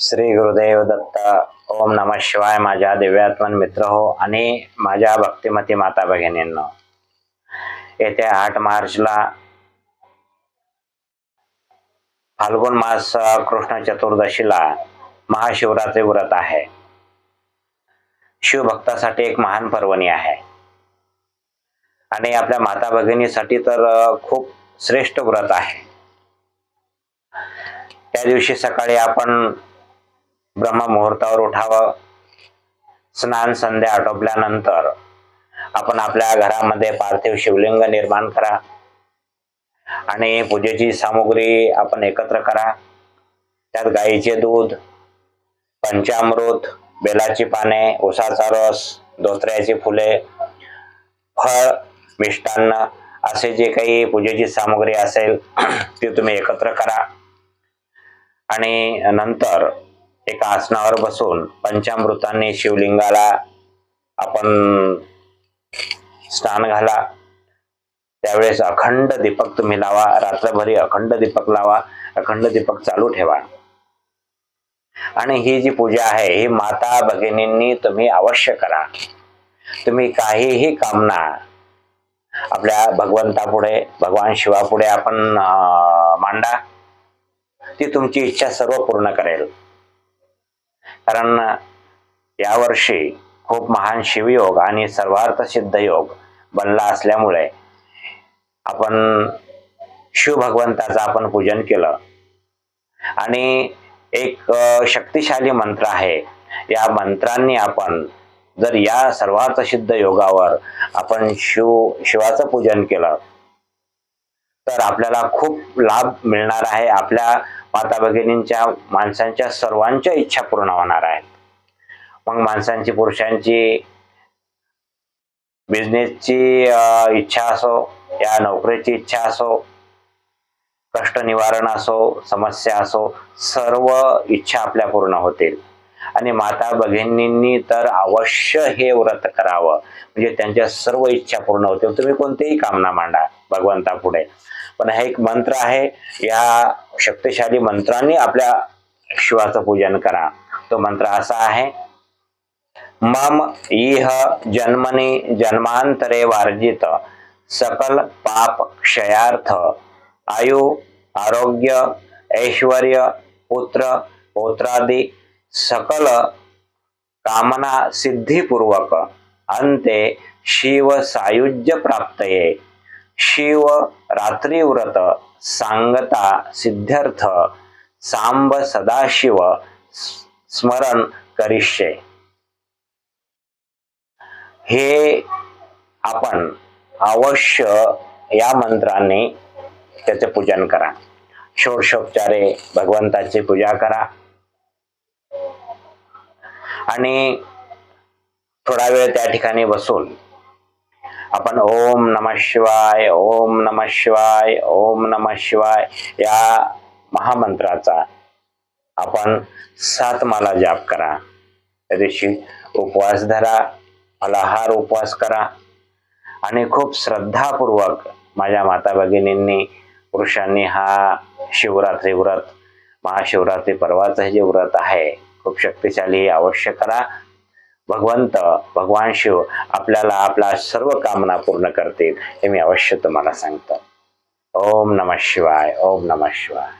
श्री गुरुदेव दत्त ओम नम शिवाय माझ्या दिव्यात्मन मित्र हो आणि माझ्या भक्तिमती माता भगिनींनो. येत्या आठ मार्चला फाल्गुन मास कृष्ण चतुर्दशीला महाशिवरात्री व्रत आहे. शिवभक्तासाठी एक महान पर्वणी आहे. आणि आपल्या माता भगिनीसाठी तर खूप श्रेष्ठ व्रत आहे. त्या दिवशी सकाळी आपण ब्रह्म मुहूर्तावर उठावं. स्नान संध्या आटोपल्यानंतर आपण आपल्या घरामध्ये पार्थिव शिवलिंग निर्माण करा. आणि पूजेची सामुग्री आपण एकत्र करा. त्यात गाईचे दूध पंचामृत बेलाची पाने उसाचा रस धोत्र्याची फुले फळ मिष्टान्न असे जे काही पूजेची सामुग्री असेल ती तुम्ही एकत्र करा. आणि नंतर एका आसनावर बसून पंचामृतांनी शिवलिंगाला आपण स्नान घाला. त्यावेळेस अखंड दीपक तुम्ही लावा. रात्रभरी अखंड दीपक लावा. अखंड दीपक चालू ठेवा. आणि ही जी पूजा आहे ही माता भगिनींनी तुम्ही अवश्य करा. तुम्ही काहीही कामना आपल्या भगवंतापुढे भगवान शिवापुढे आपण मांडा. ती तुमची इच्छा सर्व पूर्ण करेल. कारण यावर्षी खूप महान शिवयोग आणि सर्वार्थ सिद्ध योग बनला असल्यामुळे आपण शिव भगवंताचं आपण पूजन केलं. आणि एक शक्तिशाली मंत्र आहे. या मंत्रांनी आपण जर या सर्वार्थ सिद्ध योगावर आपण शिव शिवाचं पूजन केलं तर आपल्याला खूप लाभ मिळणार आहे. आपल्या माता भगिनींच्या माणसांच्या सर्वांच्या इच्छा पूर्ण होणार आहेत. मग माणसांची पुरुषांची बिझनेसची इच्छा असो या नोकरीची इच्छा असो कष्ट निवारण असो समस्या असो सर्व इच्छा आपल्या पूर्ण होतील. आणि माता भगिनींनी तर अवश्य हे व्रत करावं. म्हणजे त्यांच्या सर्व इच्छा पूर्ण होतील. तुम्ही कोणतेही कामना मांडा भगवंतापुढे. पण हा एक मंत्र आहे. या शक्तिशाली मंत्रांनी आपल्या शिवाचं पूजन करा. तो मंत्र असा आहे. मम इह जन्मनी जन्मांतरे वार्जित सकल पाप क्षयार्थ आयु आरोग्य ऐश्वर पुत्र पौत्रादी सकल कामना सिद्धिपूर्वक अंते शिव सायुज्य प्राप्तये. शिव रात्रिव्रत सांगता सिद्ध्यर्थ सांब सदाशिव स्मरण करिष्ये. हे आपण अवश्य या मंत्राने त्याचे पूजन करा. षोडशोपचारे भगवंताची पूजा करा. आणि थोडा वेळ त्या ठिकाणी बसून आपण ओम नम शिवाय ओम नम शिवाय ओम नम शिवाय या महामंत्राचा आपण सात माला जाप करा. त्या दिवशी उपवास धरा फलाहार उपवास करा आणि खूप श्रद्धापूर्वक माझ्या माता भगिनींनी पुरुषांनी हा शिवरात्री व्रत महाशिवरात्री पर्वाचं हे जे व्रत आहे खूप शक्तिशाली आवश्यक अवश्य करा. भगवंत भगवान शिव आपल्याला आपल्या सर्व कामना पूर्ण करतील हे मी अवश्य तुम्हाला सांगतो. ओम नम शिवाय ओम नम शिवाय.